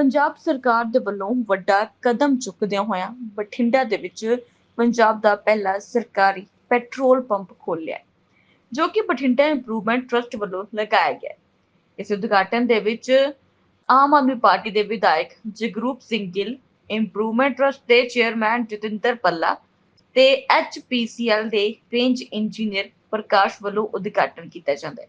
ਪੰਜਾਬ ਸਰਕਾਰ ਦੇ ਵੱਲੋਂ ਵੱਡਾ ਕਦਮ ਚੁੱਕਦਿਆਂ ਹੋਇਆਂ ਬਠਿੰਡਾ ਦੇ ਵਿੱਚ ਪੰਜਾਬ ਦਾ ਪਹਿਲਾ ਸਰਕਾਰੀ ਪੈਟਰੋਲ ਪੰਪ ਖੋਲ੍ਹਿਆ ਜੋ ਕਿ ਬਠਿੰਡਾ ਇੰਪਰੂਵਮੈਂਟ ਟਰਸਟ ਵੱਲੋਂ ਲਗਾਇਆ ਗਿਆ ਇਸ ਉਦਘਾਟਨ ਦੇ ਵਿੱਚ ਆਮ ਆਦਮੀ ਪਾਰਟੀ ਦੇ ਵਿਧਾਇਕ ਜਗਰੂਪ ਸਿੰਘ ਗਿੱਲ ਇੰਪਰੂਵਮੈਂਟ ਟਰਸਟ ਦੇ ਚੇਅਰਮੈਨ ਜਤਿੰਦਰ ਪੱਲਾ ਤੇ ਐਚਪੀਸੀਐਲ ਦੇ ਰੇਂਜ ਇੰਜੀਨੀਅਰ ਪ੍ਰਕਾਸ਼ ਵੱਲੋਂ ਉਦਘਾਟਨ ਕੀਤਾ ਜਾਂਦਾ ਹੈ।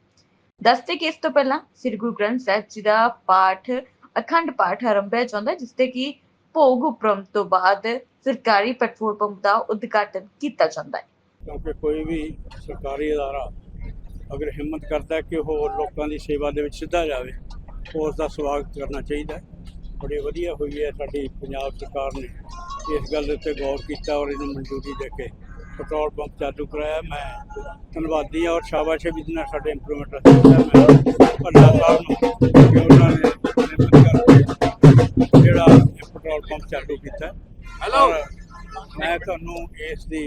ਦੱਸਦੇ ਕਿ ਇਸ ਤੋਂ ਪਹਿਲਾਂ ਸ੍ਰੀ ਗੁਰੂ ਗ੍ਰੰਥ ਸਾਹਿਬ ਜੀ ਦਾ ਪਾਠ ਅਖੰਡ ਪਾਠ ਆਰੰਭਿਆ ਜਾਂਦਾ ਜਿਸ ਤੇ ਕਿ ਭੋਗ ਉਪਰਮ ਤੋਂ ਬਾਅਦ ਸਰਕਾਰੀ ਪੈਟਰੋਲ ਪੰਪ ਦਾ ਉਦਘਾਟਨ ਕੀਤਾ ਜਾਂਦਾ ਹੈ। ਕਿਉਂਕਿ ਕੋਈ ਵੀ ਸਰਕਾਰੀ ਅਦਾਰਾ ਅਗਰ ਹਿੰਮਤ ਕਰਦਾ ਕਿ ਉਹ ਲੋਕਾਂ ਦੀ ਸੇਵਾ ਦੇ ਵਿੱਚ ਸਿੱਧਾ ਜਾਵੇ, ਉਸ ਦਾ ਸਵਾਗਤ ਕਰਨਾ ਚਾਹੀਦਾ ਹੈ। ਬੜੀ ਵਧੀਆ ਹੋਈ ਹੈ ਸਾਡੀ ਪੰਜਾਬ ਸਰਕਾਰ ਨੇ ਇਸ ਗੱਲ ਉੱਤੇ ਗੌਰ ਕੀਤਾ ਔਰ ਇਹਨੂੰ ਮਨਜ਼ੂਰੀ ਦੇ ਕੇ ਪੈਟਰੋਲ ਪੰਪ ਚਾਲੂ ਕਰਾਇਆ। ਮੈਂ ਧੰਨਵਾਦੀ ਹਾਂ ਔਰ ਸ਼ਾਬਾਸ਼ ਵੀ ਜਿਹਨਾਂ ਸਾਡੇ ਇੰਪਰੂਵਮੈਂਟ ਮੈਂ ਭੱਲਾ ਸਾਹਿਬ ਨੂੰ ਕਿ ਉਹਨਾਂ ਨੇ ਜਿਹੜਾ ਪੈਟਰੋਲ ਪੰਪ ਚਾਲੂ ਕੀਤਾ ਹੈਲੋ ਮੈਂ ਤੁਹਾਨੂੰ ਇਸ ਦੀ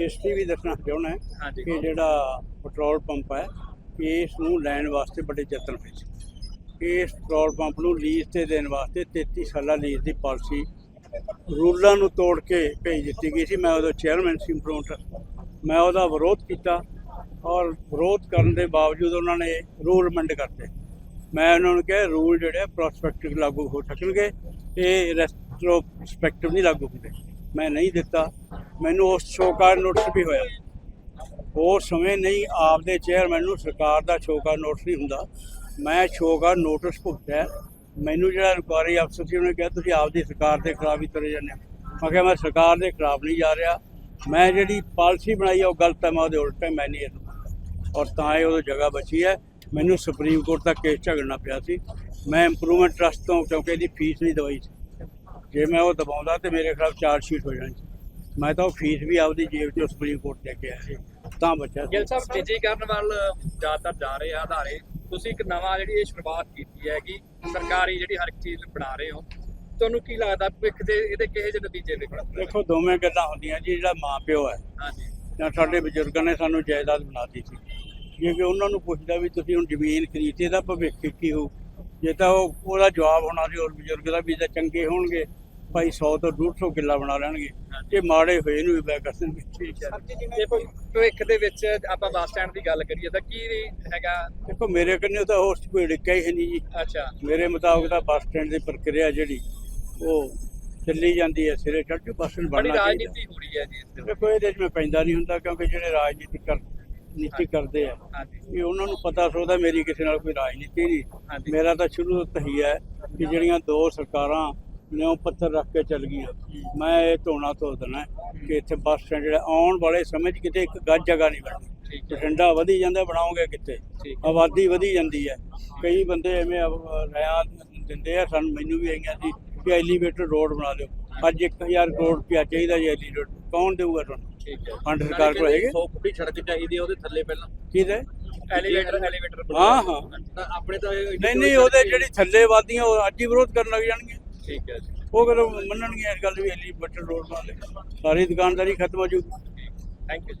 ਹਿਸਟਰੀ ਵੀ ਦੱਸਣਾ ਚਾਹੁੰਦਾ ਕਿ ਜਿਹੜਾ ਪੈਟਰੋਲ ਪੰਪ ਹੈ ਇਸ ਨੂੰ ਲੈਣ ਵਾਸਤੇ ਬੜੇ ਯਤਨ ਹੋਏ ਸੀ। ਇਸ ਪੈਟਰੋਲ ਪੰਪ ਨੂੰ ਲੀਜ਼ ਤੇ ਦੇਣ ਵਾਸਤੇ 33 ਸਾਲਾ ਲੀਜ਼ ਦੀ ਪਾਲਿਸੀ ਰੂਲਾਂ ਨੂੰ ਤੋੜ ਕੇ ਭੇਜ ਦਿੱਤੀ ਗਈ ਸੀ। ਮੈਂ ਉਹਦਾ ਚੇਅਰਮੈਨ ਸੀ ਇੰਪਰੂਵਮੈਂਟ ਮੈਂ ਉਹਦਾ ਵਿਰੋਧ ਕੀਤਾ ਔਰ ਵਿਰੋਧ ਕਰਨ ਦੇ ਬਾਵਜੂਦ ਉਹਨਾਂ ਨੇ ਰੂਲ ਅਮੈਂਡ ਕਰਤੇ। ਮੈਂ ਉਹਨਾਂ ਨੂੰ ਕਿਹਾ ਰੂਲ ਜਿਹੜੇ ਪ੍ਰੋਸਪੈਕਟਿਵ ਲਾਗੂ ਹੋ ਸਕਣਗੇ, ਇਹ ਰੈਸਟ੍ਰੋਸਪੈਕਟਿਵ ਨਹੀਂ ਲਾਗੂ ਹੁੰਦੇ। ਮੈਂ ਨਹੀਂ ਦਿੱਤਾ। ਮੈਨੂੰ ਉਸ ਸ਼ੋਕਾਰ ਨੋਟਿਸ ਵੀ ਹੋਇਆ। ਉਹ ਸਮੇਂ ਨਹੀਂ ਆਪਦੇ ਚੇਅਰਮੈਨ ਨੂੰ ਸਰਕਾਰ ਦਾ ਸ਼ੋਕਾਰ ਨੋਟਿਸ ਨਹੀਂ ਹੁੰਦਾ। ਮੈਂ ਸ਼ੋਕਾ ਨੋਟਿਸ ਭੁਗਤਿਆ। ਮੈਨੂੰ ਜਿਹੜਾ ਇਨਕੁਆਰੀ ਅਫਸਰ ਸੀ, ਉਹਨੇ ਕਿਹਾ, ਤੁਸੀਂ ਆਪਦੀ ਸਰਕਾਰ ਦੇ ਖਿਲਾਫ ਹੀ ਤੁਰੇ ਜਾਂਦੇ ਹੋ। ਮੈਂ ਕਿਹਾ, ਮੈਂ ਸਰਕਾਰ ਦੇ ਖਿਲਾਫ ਨਹੀਂ ਜਾ ਰਿਹਾ। ਮੈਂ ਜਿਹੜੀ ਪਾਲਿਸੀ ਬਣਾਈ ਆ, ਉਹ ਗਲਤ ਹੈ ਮੈਂ ਉਹਦੇ ਉਲਟ ਹੈ ਮੈਂ ਨਹੀਂ ਇਹਨੂੰ ਮੰਨਦਾ। ਔਰ ਤਾਂ ਇਹ ਉਹਦੀ ਜਗ੍ਹਾ ਬਚੀ ਹੈ। ਮੈਨੂੰ ਸੁਪਰੀਮ ਕੋਰਟ ਤੱਕ ਕੇਸ ਝਗੜਨਾ ਪਿਆ ਸੀ। ਮੈਂ ਇੰਪਰੂਵਮੈਂਟ ਟਰਸਟ ਤੋਂ ਕਿਉਂਕਿ ਇਹਦੀ ਫੀਸ ਨਹੀਂ ਦਵਾਈ ਸੀ। ਜੇ ਮੈਂ ਉਹ ਦਬਾਉਂਦਾ ਤੇ ਮੇਰੇ ਖਿਲਾਫ ਚਾਰਜ ਸ਼ੀਟ ਹੋ ਜਾਣੀ ਮੈਂ ਤਾਂ ਉਹ ਫੀਸ ਵੀ ਆਪਦੀ ਜੇਬ ਚੋਂ ਸੁਪਰੀਮ ਕੋਰਟ ਲੈ ਕੇ ਆਇਆ ਸੀ। ਤਾਂ ਬਚਿਆ ਸੀ। ਗਿੱਲ ਸਾਹਿਬ ਨਿੱਜੀਕਰਨ ਵੱਲ ਜ਼ਿਆਦਾਤਰ ਜਾ ਰਹੇ ਆ ਅਦਾਰੇ ਤੁਸੀਂ ਇੱਕ ਨਵਾਂ ਜਿਹੜੀ ਇਹ ਸ਼ੁਰੂਆਤ ਕੀਤੀ ਹੈ ਕਿ ਸਰਕਾਰੀ ਜਿਹੜੀ ਹਰ ਇੱਕ ਚੀਜ਼ ਬਣਾ ਰਹੇ ਹੋ। ਤੁਹਾਨੂੰ ਕੀ ਲੱਗਦਾ ਭਵਿੱਖ ਦੇ ਇਹਦੇ ਕਿਹੋ ਜਿਹੇ ਨਤੀਜੇ ਨਿਕਲਣਗੇ ਦੇਖੋ ਦੋਵੇਂ ਗੱਲਾਂ ਹੁੰਦੀਆਂ ਜੀ ਜਿਹੜਾ ਮਾਂ ਪਿਓ ਹੈ। ਹਾਂਜੀ। ਜਾਂ ਸਾਡੇ ਬਜ਼ੁਰਗਾਂ ਨੇ ਸਾਨੂੰ ਜਾਇਦਾਦ ਬਣਾ ਦਿੱਤੀ ਸੀ। ਜੇ ਕਿ ਉਹਨਾਂ ਨੂੰ ਪੁੱਛਦਾ ਵੀ ਤੁਸੀਂ ਹੁਣ ਜ਼ਮੀਨ ਖਰੀਦੀ ਇਹਦਾ ਭਵਿੱਖ ਕੀ ਹੋ ਜੇ ਤਾਂ ਉਹ ਉਹਦਾ ਜਵਾਬ ਹੋਣਾ ਸੀ ਉਸ ਬਜ਼ੁਰਗ ਦਾ ਵੀ ਤਾਂ ਚੰਗੇ ਹੋਣਗੇ। ਭਾਈ 100 ਤੋਂ 150 ਕਿੱਲਾ ਬਣਾ ਲੈਣਗੇ। ਜੇ ਮਾੜੇ ਹੋਏ ਨੂੰ ਵੀ ਬੈ ਕਰ ਦੇਣਗੇ ਠੀਕ ਹੈ ਜੇ ਕੋਈ ਭਵਿੱਖ ਦੇ ਵਿੱਚ ਆਪਾਂ ਬੱਸ ਸਟੈਂਡ ਦੀ ਗੱਲ ਕਰੀਏ ਤਾਂ ਕੀ ਹੈਗਾ? ਦੇਖੋ ਮੇਰੇ ਕੰਨੇ ਤਾਂ 'ਚ ਕੋਈ ਡਿੱਕਾ ਹੀ ਨਹੀਂ ਜੀ। ਅੱਛਾ। ਮੇਰੇ ਮੁਤਾਬਕ ਤਾਂ ਬੱਸ ਸਟੈਂਡ ਦੀ ਪ੍ਰਕਿਰਿਆ ਜਿਹੜੀ ਉਹ ਚੱਲੀ ਜਾਂਦੀ ਹੈ। ਸਿਰੇ ਚੜ੍ਹ ਕੇ ਬੱਸ ਬੜੀ ਬਣਨਾ ਚਾਹੀਦਾ। ਰਾਜਨੀਤੀ ਹੋ ਰਹੀ ਹੈ ਜੀ ਇਸ ਦੇ ਵਿੱਚ। ਦੇਖੋ ਇਹਦੇ 'ਚ ਮੈਂ ਪੈਂਦਾ ਨਹੀਂ ਹੁੰਦਾ ਕਿਉਂਕਿ ਜਿਹੜੇ ਰਾਜਨੀਤੀ ਕਰ ਨੀਤੀ ਕਰਦੇ ਆ। ਇਹ ਉਹਨਾਂ ਨੂੰ ਪਤਾ ਸੋਦਾ ਮੇਰੀ ਕਿਸੇ ਨਾਲ ਕੋਈ ਰਾਜਨੀਤੀ ਨਹੀਂ। ਮੇਰਾ ਤਾਂ ਸ਼ੁਰੂ ਤੋਂ ਹੀ ਹੈ ਕਿ ਜਿਹੜੀਆਂ ਦੋ ਸਰਕਾਰਾਂ ਨਿਉ ਪੱਥਰ ਰੱਖ ਕੇ ਚੱਲ ਗਈਆਂ। ਮੈਂ ਇਹ ਧੋਣਾ ਧੋ ਦੇਣਾ ਕਿ ਇੱਥੇ ਬੱਸ ਸਟੈਂਡ ਜਿਹੜਾ ਆਉਣ ਵਾਲੇ ਸਮੇਂ 'ਚ ਕਿਤੇ ਇੱਕ ਗੱਜ ਜਗ੍ਹਾ ਨਹੀਂ ਹੈ। ਬਠਿੰਡਾ ਵਧੀ ਜਾਂਦਾ ਬਣਾਓਗੇ ਕਿੱਥੇ? ਆਬਾਦੀ ਵਧੀ ਜਾਂਦੀ ਹੈ। ਕਈ ਬੰਦੇ ਐਵੇਂ ਰਿਆਂ ਦਿੰਦੇ ਆ ਸਾਨੂੰ ਮੈਨੂੰ ਵੀ ਆਈਆਂ ਸੀ ਕਿ ਐਲੀਵੇਟਰ ਰੋਡ ਬਣਾ ਦਿਓ। ਅੱਜ 1000 ਕਰੋੜ ਰੁਪਇਆ ਚਾਹੀਦਾ ਜੀ ਐਲੀਵੇਟਰ ਕੌਣ ਦੇਊਗਾ ਤੁਹਾਨੂੰ? ਠੀਕ ਹੈ। ਫੰਡ ਸਰਕਾਰ ਕੋਲ ਹੈਗੇ? 100 ਫੁੱਟੀ ਸੜਕ ਚਾਹੀਦੀ ਉਹਦੇ ਥੱਲੇ ਪਹਿਲਾਂ। ਕਿਹਦੇ ਐਲੀਵੇਟਰ ਐਲੀਵੇਟਰ ਹਾਂ ਹਾਂ। ਆਪਣੇ ਤਾਂ ਨਹੀਂ ਨਹੀਂ ਉਹਦੇ ਜਿਹੜੀ ਥੱਲੇ ਵਾਦੀਆਂ ਉਹ ਅੱਜ ਹੀ ਵਿਰੋਧ ਕਰਨ ਲੱਗ ਜਾਣਗੇ। ਠੀਕ ਹੈ ਜੀ। ਉਹ ਕਦੋਂ ਮੰਨਣਗੇ ਇਸ ਗੱਲ ਵੀ ਐਲੀਵੇਟਰ ਰੋਡ ਬਣਾ ਲੈ ਸਾਰੀ ਦੁਕਾਨਦਾਰੀ ਖਤਮ ਹੋ ਜੂਗੀ ਥੈਂਕ ਯੂ